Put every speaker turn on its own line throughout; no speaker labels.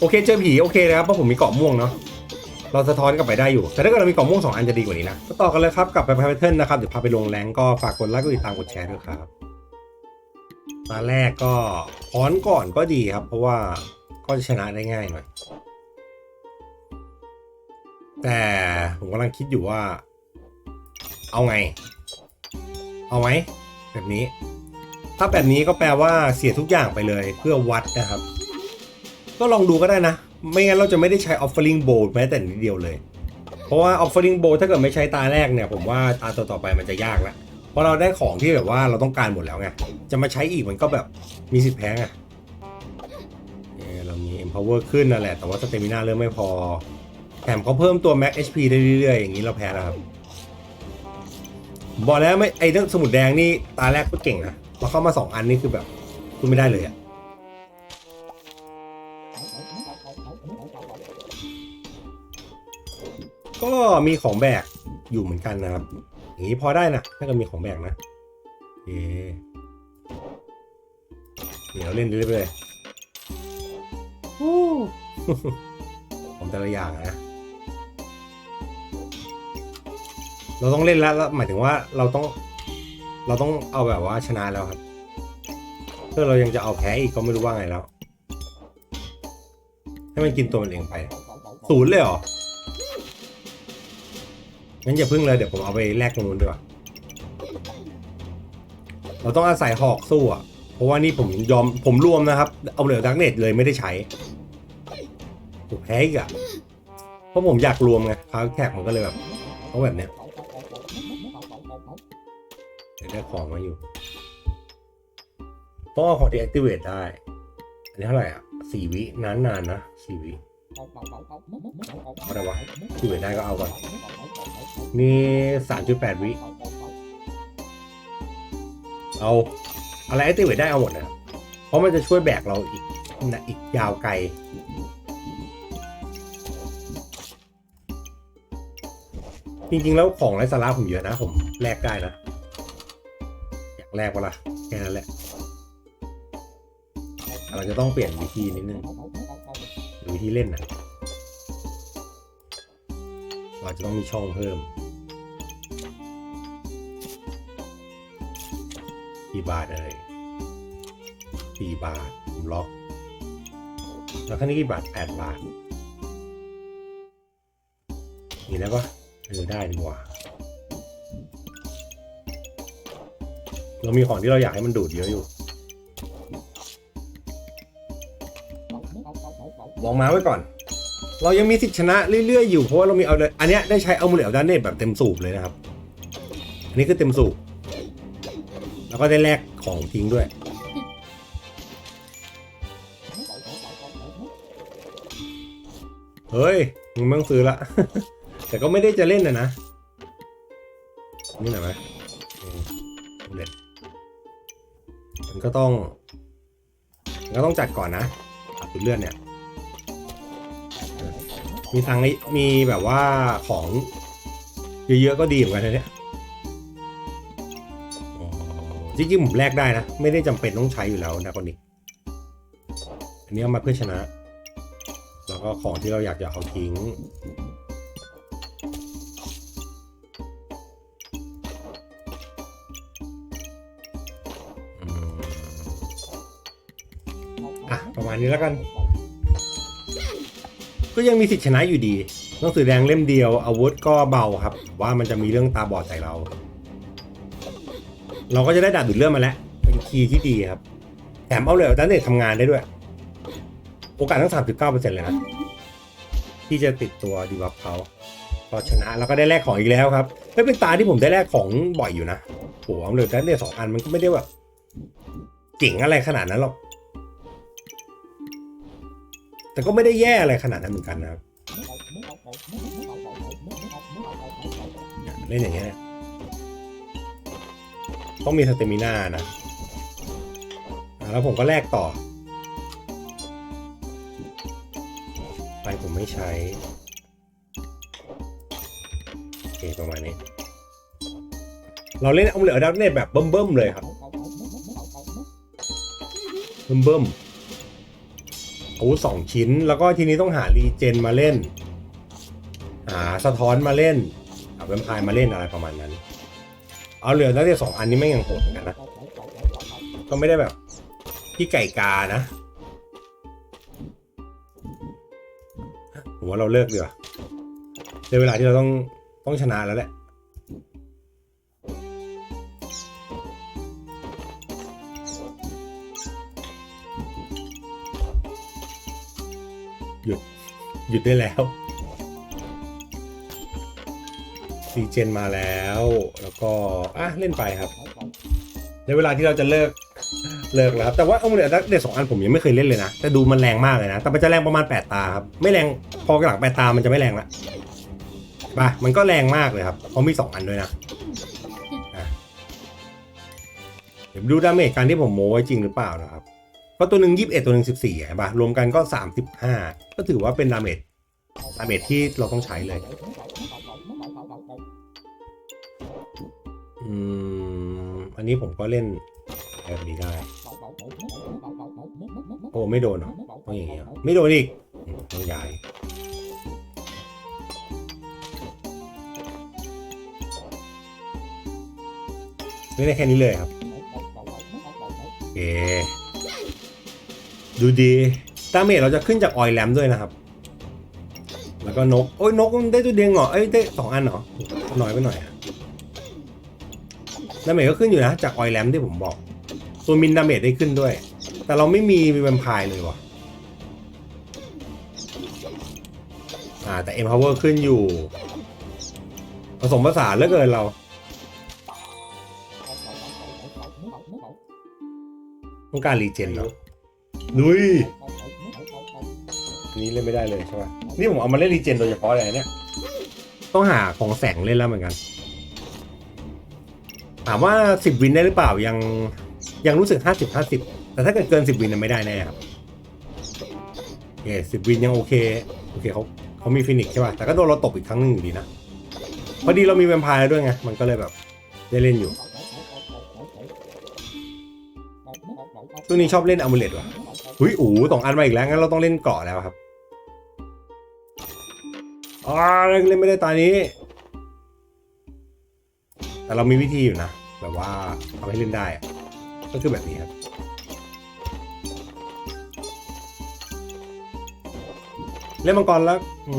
โอเคเจอผีโอเคนะครับเพราะผมมีเกาะม่วงเนาะเราสะท้อนกลับไปได้อยู่ แต่ถ้าเกิดเรามีเกาะม่วงสองอันจะดีกว่านี้นะต่อกันเลยครับกลับไปพาร์ทเทิร์นนะครับ เดี๋ยวพาไปลงแรงก็ฝากกดไลค์กดติดตามกดแชร์ด้วยครับ ตาแรกก็ถอนก่อนก็ดีครับ เพราะว่าก็จะชนะได้ง่ายหน่อย แต่ผมกำลังคิดอยู่ว่า เอาไง เอาไหมแบบนี้ ถ้าแบบนี้ก็แปลว่าเสียทุกอย่างไปเลยเพื่อวัดนะครับ ก็ลองดูก็ได้นะ ไม่งั้นเราจะไม่ได้ใช้ offering bowl แม้แต่นิดเดียวเลย เพราะว่า offering bowl ถ้าเกิดไม่ใช้ตาแรกเนี่ย ผมว่าตาต่อๆไปมันจะยากละเพราะเราได้ของที่แบบว่าเราต้องการหมดแล้วไง จะมาใช้อีกมันก็แบบมีสิทธิ์แพ้ไงเอ่อเรามี empower ขึ้นนั่นแหละ แต่ว่า stamina เริ่มไม่พอ แถมเขาเพิ่มตัว max HP ได้เรื่อยๆอย่างนี้เราแพ้แล้วครับบอกแล้วไม่ไอ้เรื่องสมุดแดงนี่ตาแรกก็เก่งนะเราเข้ามาสองอันนี่คือแบบคุณไม่ได้เลยอะ ก็มีของแบกอยู่เหมือนกันนะครับ อย่างนี้พอได้นะถ้าเกิดมีของแบกนะโอเดี๋ยวเล่นเรื่อยๆฮู้ผมแต่ละอย่างนะ เราต้องเล่นแล้วแล้ว หมายถึงว่าเราต้อง เราต้องเอาแบบว่าชนะแล้วครับเพื่อเรายังจะเอาแพ้อีกก็ไม่รู้ว่าไงแล้ว ให้มันกินตัวมันเองไป ศูนย์เลยเหรอ งั้นอย่าพึ่งเลยเดี๋ยวผมเอาไปแลกตรงนู้นดีกว่า เราต้องอาศัยหอกสู้อะ เพราะว่านี่ผมยอมผมรวมนะครับ เอาเหลือดักเน็ตเลยไม่ได้ใช้ผมแพ้อีกอะ เพราะผมอยากรวมไงคาแท็กมันก็เลยแบบต้องแบบเนี้ยเดี๋ยวได้ของมาอยู่ต้องเอาของที่ activate ได้ อันนี้เท่าไหร่อะสี่วินานนานๆนะสี่วิ อะไรวะ activate ได้ก็เอาก่อนนี่สามจุดแปดวิ เอาอะไร activate ได้เอาหมดนะครับเพราะมันจะช่วยแบกเราอีกนะอีกยาวไกล จริงๆ แล้วของไรสาระผมเยอะนะ ผมแลกได้นะ อยากแลกวะล่ะแค่นั้นแหละเราจะต้องเปลี่ยนวิธีนิดนึง หรือวิธีเล่นนะเราจะต้องมีช่องเพิ่มกี่บาทเอ่ยสี่บาทผมล็อก แล้วคันนี้กี่บาทแปดบาทมีแล้วปะเออได้ดีกว่า เรามีของที่เราอยากให้มันดูดเยอะอยู่ วางมาไว้ก่อน เรายังมีสิทธิชนะเรื่อยๆอยู่เพราะว่าเรามีเอาเลยอันนี้ได้ใช้เอามูลเลวด้านเนตแบบเต็มสูบเลยนะครับ อันนี้คือเต็มสูบแล้วก็ได้แลกของทิ้งด้วยเฮ้ยมึงไม่งซื้อละ แต่ก็ไม่ได้จะเล่นนะนะ นี่ไหนไหมเด็ดมันก็ต้องมันก็ต้องจัดก่อนนะตัดเลือดเนี่ย มีทางมีแบบว่าของเยอะๆก็ดีเหมือนกันนะเนี่ยจริงๆผมแลกได้นะ ไม่ได้จำเป็นต้องใช้อยู่แล้วนะคนนี้ อันนี้เอามาเพื่อชนะ แล้วก็ของที่เราอยากจะเอาทิ้งอืมอะประมาณนี้แล้วกัน ก็ยังมีสิทธิชนะอยู่ดีหนังสือแดงเล่มเดียวอาวุธก็เบาครับว่ามันจะมีเรื่องตาบอดใส่เรา เราก็จะได้ดาบดูดเลือดมาแล้ว เป็นคีย์ที่ดีครับ แถมเอาเลยดันเนตทำงานได้ด้วย โอกาสทั้ง 39%เลยนะ ที่จะติดตัวดีบัฟเขาพอชนะแล้วก็ได้แลกของอีกแล้วครับไม่เป็นตาที่ผมได้แลกของบ่อยอยู่นะโหเอาเลยดันเนตสองอันมันก็ไม่ได้แบบเจ๋งอะไรขนาดนั้นหรอก แต่ก็ไม่ได้แย่อะไรขนาดนั้นเหมือนกันนะครับเล่นอย่างเงี้ยต้องมีสเตมิน่านะแล้วผมก็แลกต่อ ไปผมไม่ใช้โอเคประมาณนี้ เราเล่นอาเหลือดักเน็ตแบบเบิ่มๆเลยครับ เบิ่มๆ อาวุธสองชิ้น แล้วก็ทีนี้ต้องหารีเจนมาเล่น หาสะท้อนมาเล่นหาแวมพร์มาเล่นอะไรประมาณนั้น เอาเหลือตั้งแต่สองอันนี้ไม่ยังโหดเหมือนกันนะก็ไม่ได้แบบที่ไก่กานะผมว่าเราเลิกเดือในเวลาที่เราต้องต้องชนะแล้วแหละ หยุด หยุดได้แล้วซีเจนมาแล้ว แล้วก็ อะ เล่นไปครับในเวลาที่เราจะเลิกเลิกแล้วครับ แต่ว่าเอาเด็ดเด็ดสองอันผมยังไม่เคยเล่นเลยนะ แต่ดูมันแรงมากเลยนะ แต่มันจะแรงประมาณ 8 ตาครับ ไม่แรงพอกหลัง 8 ตา มันจะไม่แรงละป่ะมันก็แรงมากเลยครับเพราะมี 2 อันด้วยนะเดี๋ยวดูดาเมจการที่ผมโม้ไว้จริงหรือเปล่านะครับ ราะตัวหนึ่งยี่สิบเอ็ดตัวหนึ่งสิบสี่เห็นปะรวมกันก็สามสิบห้าก็ถือว่าเป็นดาเมจดาเมจที่เราต้องใช้เลย อืม อันนี้ผมก็เล่นแบบนี้ได้ โอ้ไม่โดนเหรอต้องอย่างเงี้ยไม่โดนอีกต้องย้ายไม่ได้แค่นี้เลยครับโอเค ดูดีดาเมจเราจะขึ้นจากออยแลมด้วยนะครับ แล้วก็นก โอ้ยนกมันได้ตัวเดียวเหรอเอ้ยได้สองอันเหรอน้อยไปหน่อยอะดาเมจก็ขึ้นอยู่นะจากออยแลมที่ผมบอกตัวมินดาเมจได้ขึ้นด้วย แต่เราไม่มีแวมไพร์เลยว่ะอ่าแต่ empower ขึ้นอยู่ผสมผสานเหลือเกินเราต้องการรีเจนเนาะ นุ้ยอันนี้เล่นไม่ได้เลยใช่ป่ะ นี่ผมเอามาเล่นรีเจนโดยเฉพาะเลยนะเนี่ย ต้องหาของแสงเล่นแล้วเหมือนกัน ถามว่าสิบวินได้หรือเปล่ายังยังรู้สึกห้าสิบห้าสิบแต่ถ้าเกิดเกินสิบวินไม่ได้แน่ครับโอเคสิบวินยังโอเค โอเคเขาเขามีฟินิกใช่ป่ะ แต่ก็โดนเราตบอีกครั้งหนึ่งอยู่ดีนะ พอดีเรามีแวมไพร์ด้วยไง มันก็เลยแบบได้เล่นอยู่ช่วนี้ชอบเล่นอมูเลตว่ะ หุยโอู๋สองอันมาอีกแล้วงั้นเราต้องเล่นเกาะแล้วครับอ่าเล่นไม่ได้ตอนนี้ แต่เรามีวิธีอยู่นะ แบบว่าทำให้เล่นได้ก็คือแบบนี้ครับเล่นมังกรแล้ว อื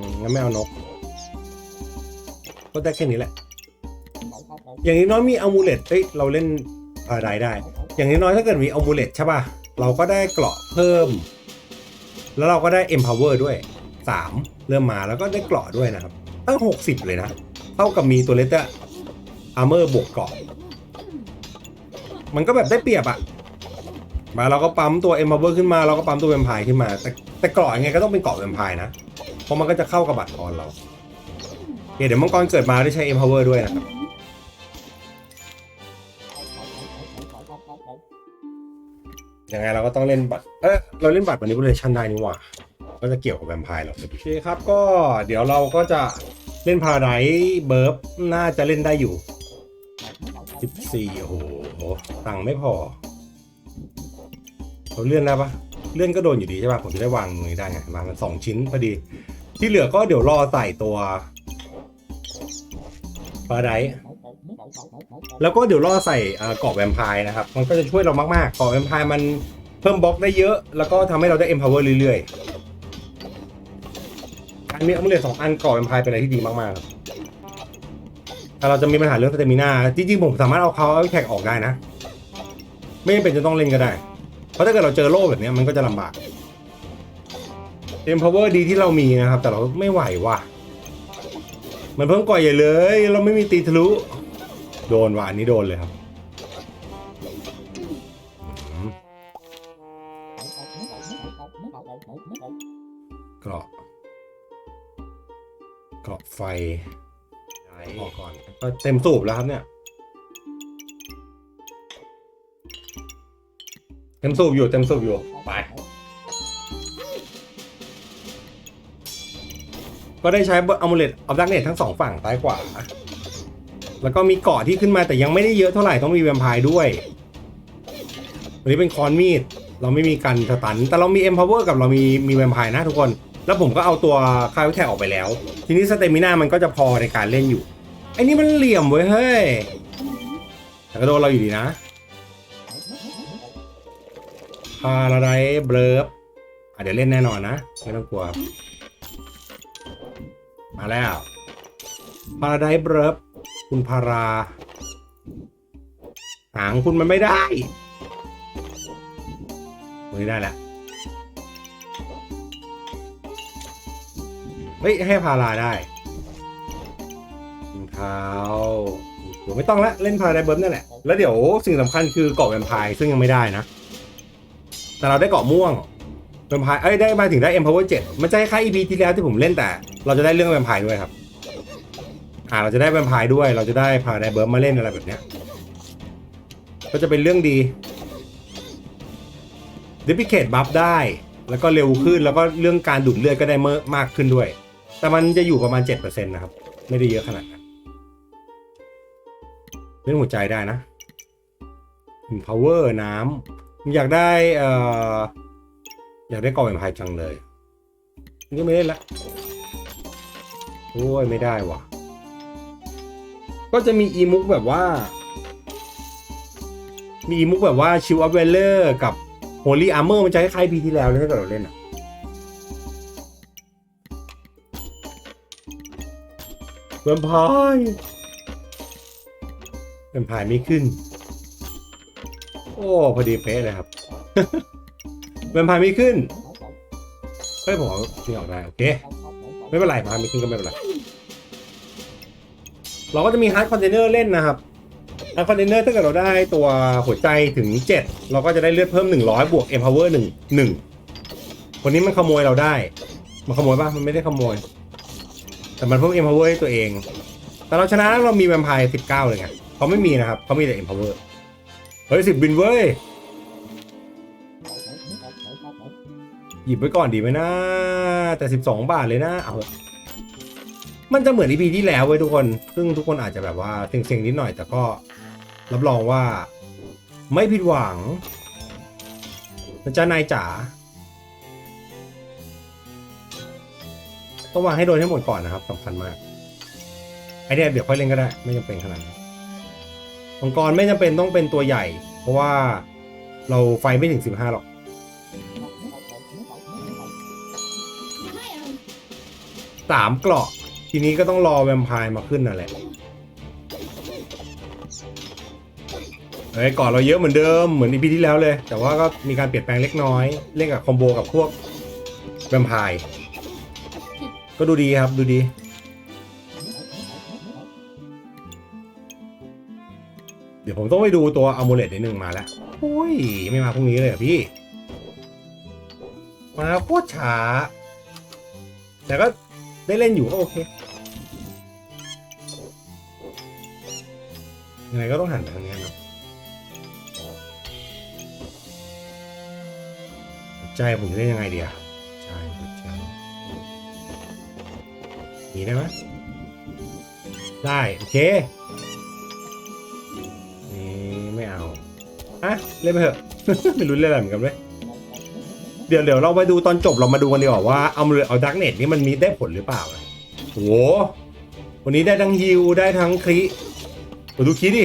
มงั้นไม่เอานก ก็ได้แค่นี้แหละ อย่างนี้น้อยมีอามูเลตเอ้ย เราเล่นอะไรได้ อย่างน้อยๆถ้าเกิดมีอมูเลตใช่ป่ะ เราก็ได้เกราะเพิ่ม แล้วเราก็ได้ empower ด้วย 3 เริ่มมาแล้วก็ได้เกราะด้วยนะครับ ตั้ง 60 เลยนะ เท่ากับมีตัวเลตเตอร์อาร์เมอร์บวกเกราะ มันก็แบบได้เปรียบอะมาเราก็ปั๊มตัว empower ขึ้นมาเราก็ปั๊มตัวแวมไพร์ขึ้นมา แต่แต่เกราะยังไงก็ต้องเป็นเกราะแวมไพร์นะ เพราะมันก็จะเข้ากับบัตรคอนเราเดี๋ยวมังกรเกิดมาได้ใช้ empower ด้วยนะครับ ยังไงเราก็ต้องเล่นบัตร เออเราเล่นบัตร manipulation ได้นี่หว่า ก็จะเกี่ยวกับแวมไพร์เราโอเคครับ ก็เดี๋ยวเราก็จะเล่นพาราไดเบิร์บน่าจะเล่นได้อยู่ 14 โอ้โห ตังค์ไม่พอ เราเลื่อนได้ปะเลื่อนก็โดนอยู่ดีใช่ปะผมจะได้วางตรงนี้ได้ไงมามันสองชิ้นพอดี ที่เหลือก็เดี๋ยวรอใส่ตัวพาราได แล้วก็เดี๋ยวล่อใส่เอ่อเกาะแวมไพร์นะครับ มันก็จะช่วยเรามากๆเกาะแวมไพร์มันเพิ่มบล็อกได้เยอะ แล้วก็ทำให้เราได้ empower เรื่อยๆอันนี้อัมเลตสองอันเกาะแวมไพร์เป็นอะไรที่ดีมากๆครับถ้าเราจะมีปัญหาเรื่องสเตมินาจริงๆ ผมสามารถเอาเขาเอาแท็กออกได้นะ ไม่จำเป็นจะต้องเล่นก็ได้ เพราะถ้าเกิดเราเจอโล่แบบนี้มันก็จะลำบาก empower ดีที่เรามีนะครับ แต่เราไม่ไหวว่ะ มันเพิ่มก่อยใหญ่เลย เราไม่มีตีทะลุ โดนว่ะอันนี้โดนเลยครับเกราะเกราะไฟออกก่อนก็เต็มสูบแล้วครับเนี่ย เต็มสูบอยู่เต็มสูบอยู่ไปก็ได้ใช้อ m u l e t of Darkness ทั้งสองฝั่งซ้ายขวา แล้วก็มีเกาะที่ขึ้นมาแต่ยังไม่ได้เยอะเท่าไหร่ต้องมีแวมไพร์ด้วยวันนี้เป็นคอนมีด เราไม่มีการสตัน แต่เรามี empower กับเรามีมีแวมไพร์นะทุกคน แล้วผมก็เอาตัวคาวิแทกออกไปแล้ว ทีนี้สเตมิน่ามันก็จะพอในการเล่นอยู่ไอ้นี่มันเหลี่ยมเว้ยเฮ้ยแต่ก็โดนเราอยู่ดีนะพาราไดเบลฟอะเดี๋ยวเล่นแน่นอนนะไม่ต้องกลัวมาแล้วพาราไดเบลฟ คุณพารา หางคุณมันไม่ได้มือได้แล้วเฮ้ยให้พาราได้รองเท้าเดี๋ยวไม่ต้องละเล่นพาราไดเบิร์มนั่นแหละ แล้วเดี๋ยวสิ่งสำคัญคือเกาะแวมไพร์ซึ่งยังไม่ได้นะ แต่เราได้เกาะม่วงแวมไพร์เอ้ยได้มาถึงได้ Empower 7มันจะคล้ายๆ EP ที่แล้วที่ผมเล่นแต่ เราจะได้เรื่องแวมไพร์ด้วยครับ อ่าเราจะได้แวมไพร์ด้วย เราจะได้พาราไดเบิร์มมาเล่นอะไรแบบเนี้ยก็จะเป็นเรื่องดีดิพิเคทบัฟได้ แล้วก็เร็วขึ้นแล้วก็เรื่องการดูดเลือดก็ได้เมอมากขึ้นด้วย แต่มันจะอยู่ประมาณ 7%นะครับ ไม่ได้เยอะขนาดนั้นเรื่องหัวใจได้นะ power น้ำอยากได้เอ่ออยากได้กอแวมไพร์จังเลย นี่ไม่เล่นละโอ้ยไม่ได้ว่ะ ก็จะมีอีมุกแบบว่า มีอีมุกแบบว่าชิวอัพเวลเลอร์กับโฮลี่อาร์เมอร์มันจะคล้ายๆปีที่แล้วเลยถ้าเกิดเราเล่นอะแวมพร์แวมพร์ไม่ขึ้น โอ้ พอดีเป๊ะเลยครับแวมพร์ไม่ขึ้นเฮ้ยผมเอาทิ้งออกได้ โอเค ไม่เป็นไรพายไม่ขึ้นก็ไม่เป็นไร เราก็จะมีฮาร์ดคอนเทนเนอร์เล่นนะครับฮาร์ดคอนเทนเนอร์ถ้าเกิดเราได้ตัวหัวใจถึง 7 เราก็จะได้เลือดเพิ่ม 100 บวก empower 1 1คนนี้มันขโมยเราได้ มันขโมยปะมันไม่ได้ขโมย แต่มันเพิ่ม empower ให้ตัวเอง แต่เราชนะแล้วเรามีแวมไพร์19เลยไงเขาไม่มีนะครับเขามีแต่ empower เฮ้ยสิบบินเว้ยหยิบไว้ก่อนดีไหมนะแต่12บาทเลยนะเอา มันจะเหมือน EP ที่แล้วเว้ยทุกคน ซึ่งทุกคนอาจจะแบบว่าเซ็งๆนิดหน่อยแต่ก็รับรองว่า ไม่ผิดหวังนะจ๊ะนายจ๋าต้องวางให้โดนให้หมดก่อนนะครับสำคัญมากไอเดียเดี๋ยวค่อยเล่นก็ได้ ไม่จำเป็นขนาดนั้นมังกรไม่จำเป็นต้องเป็นตัวใหญ่ เพราะว่าเราไฟไม่ถึง15หรอกสามเกราะ ทีนี้ก็ต้องรอแวมไพร์มาขึ้นนั่นแหละเฮ้ยก่อนเราเยอะเหมือนเดิมเหมือนอีพีที่แล้วเลย แต่ว่าก็มีการเปลี่ยนแปลงเล็กน้อย เล่นกับคอมโบกับพวกแวมไพร์ก็ดูดีครับดูดี เดี๋ยวผมต้องไปดูตัวอ m มูเลตนิดนึงมาแล้วอุ้ย ไม่มาพรุ่งนี้เลยพี่ มาโคตรช้า แต่ก็ได้เล่นอยู่ก็โอเค ยังไงก็ต้องหันทางนี้เนาะใจผมจะเล่นยังไงเดีอะใช่หัวใจนี่ได้ไหมได้ โอเค นี่ไม่เอาอะเล่นไปเถอะ ไม่รู้เล่นอะไรเหมือนกันเลยเดี๋ยวเดี๋ยวเราไปดูตอนจบเรามาดูกันดีกว่าว่าเอาเอาดักเน็ตนี่มันมีได้ผลหรือเปล่าโอ้โหวันนี้ได้ทั้งฮิวได้ทั้งคลิ มาดูคีดิ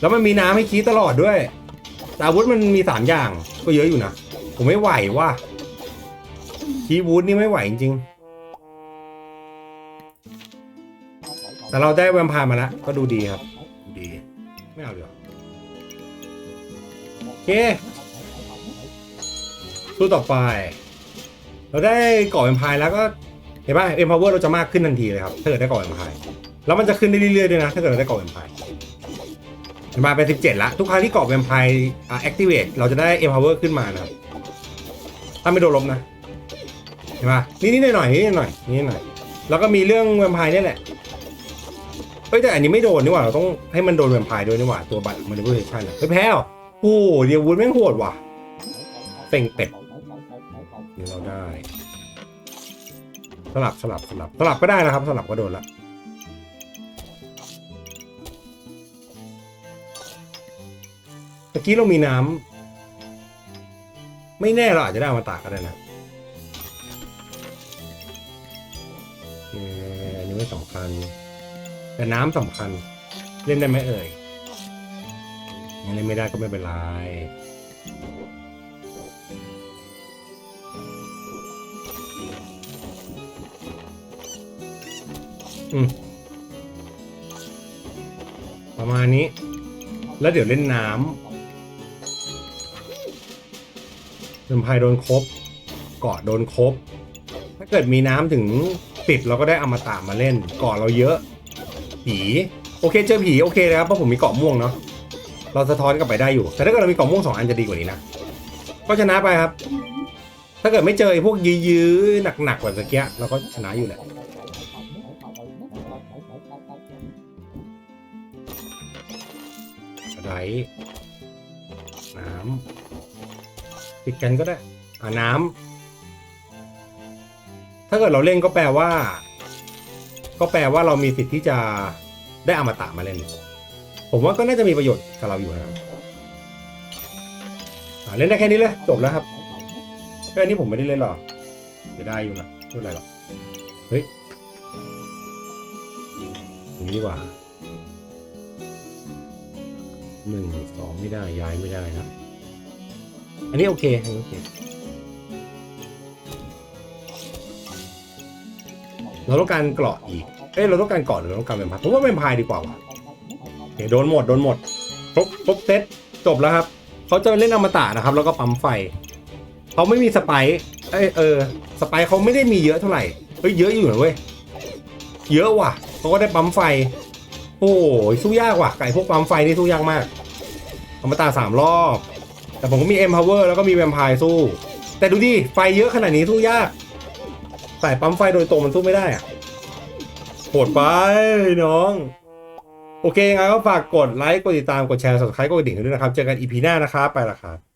แล้วมันมีน้ำให้คีตลอดด้วย แต่อาวุธมันมีสามอย่าง ก็เยอะอยู่นะ ผมไม่ไหวว่ะคีวูดนี่ไม่ไหวจริงๆ แต่เราได้แวมไพร์มาแล้ว ก็ดูดีครับ ดูดี ไม่เอาเดี๋ยวาโอเคสู้ต่อไป เราได้ก่อแวมไพร์แล้วก็เห็นป่ะเอ็มพาวเวอร์เราจะมากขึ้นทันทีเลยครับ ถ้าเกิดได้ก่อแวมไพร์ แล้วมันจะขึ้นได้เรื่อยๆด้วยนะ ถ้าเกิดเราได้ก่อแวมไพร์เห็นมาเป็น 17 ละ ทุกครั้งที่ก่อแวมไพร์อ่าแอคทีเวตเราจะได้เอ็มพาวเวอร์ขึ้นมานะครับ ถ้าไม่โดนลบนะ เห็นป่ะนี่นิดหน่อยๆนิดหน่อยนิดหน่อย แล้วก็มีเรื่องแวมไพร์นี่แหละเฮ้ยแต่อันนี้ไม่โดนนี่หว่า เราต้องให้มันโดนแวมไพร์ด้วยนี่หว่า ตัวบัตรมันดูเวชั่นอะเฮ้ยแพ้หรอโอ้โหเดียววูดแม่งโหดว่ะเป่งเป็ดเดี๋ยวเราได้ สลับสลับสลับสลับก็ได้นะครับ สลับก็โดนละ ตะกี้เรามีน้ำไม่แน่เราอาจจะได้มาตะก็ได้นะเอออันนี้ไม่สำคัญ แต่น้ำสำคัญ เล่นได้ไหมเอ่ยยังเล่นไม่ได้ก็ไม่เป็นไรประมาณนี้ แล้วเดี๋ยวเล่นน้ำ เดิมพายโดนครบเกาะโดนครบ ถ้าเกิดมีน้ำถึงปิดเราก็ได้อมตะมาเล่นเกาะเราเยอะ ผีโอเคเจอผีโอเคเลยครับเพราะผมมีเกาะม่วงเนาะเราสะท้อนกลับไปได้อยู่ แต่ถ้าเกิดเรามีเกาะม่วงสองอันจะดีกว่านี้นะก็ชนะไปครับ ถ้าเกิดไม่เจอไอ้พวกยื้อๆหนักๆแบบตะเกียเราก็ชนะอยู่แหละไรน้ำ ติดกันก็ได้ อ่าน้ำถ้าเกิดเราเล่นก็แปลว่า ก็แปลว่าเรามีสิทธิ์ที่จะได้อมตะมาเล่น ผมว่าก็น่าจะมีประโยชน์กับเราอยู่นะครับเล่นได้แค่นี้เลยจบแล้วครับแค่นี้ผมไม่ได้เล่นหรอกจะได้อยู่นะไม่เป็นไรหรอกเฮ้ยอย่างนี้ดีกว่าหนึ่งสองไม่ได้ย้ายไม่ได้นะ อันนี้โอเค อันนี้โอเค เราต้องการเกราะอีก เอ้ย เราต้องการเกราะหรือเราต้องการเป็นพายผมว่าเป็นพายดีกว่าว่ะโอเคโดนหมด โดนหมด ครบ ครบเซต จบแล้วครับ เขาจะเล่นอมตะนะครับ แล้วก็ปั๊มไฟ เขาไม่มีสไปค์เอยเออ สไปค์เขาไม่ได้มีเยอะเท่าไหร่ เฮ้ย เยอะอยู่นะเว้ย เยอะว่ะ เขาก็ได้ปั๊มไฟ โอ้ยสู้ยากว่ะ ไก่พวกปั๊มไฟนี่สู้ยากมาก อมตะสามรอบ แต่ผมก็มีเอ็มพาวเวอร์แล้วก็มีแวมไพร์สู้ แต่ดูดิ ไฟเยอะขนาดนี้สู้ยากแต่ปั๊มไฟโดยตรงมันสู้ไม่ได้อะโหดไปน้อง โอเคงั้นก็ฝากกดไลค์ กดติดตาม กดแชร์ subscribe กดกระดิ่งด้วยนะครับ เจอกันอีพีหน้านะครับ ไปละครับ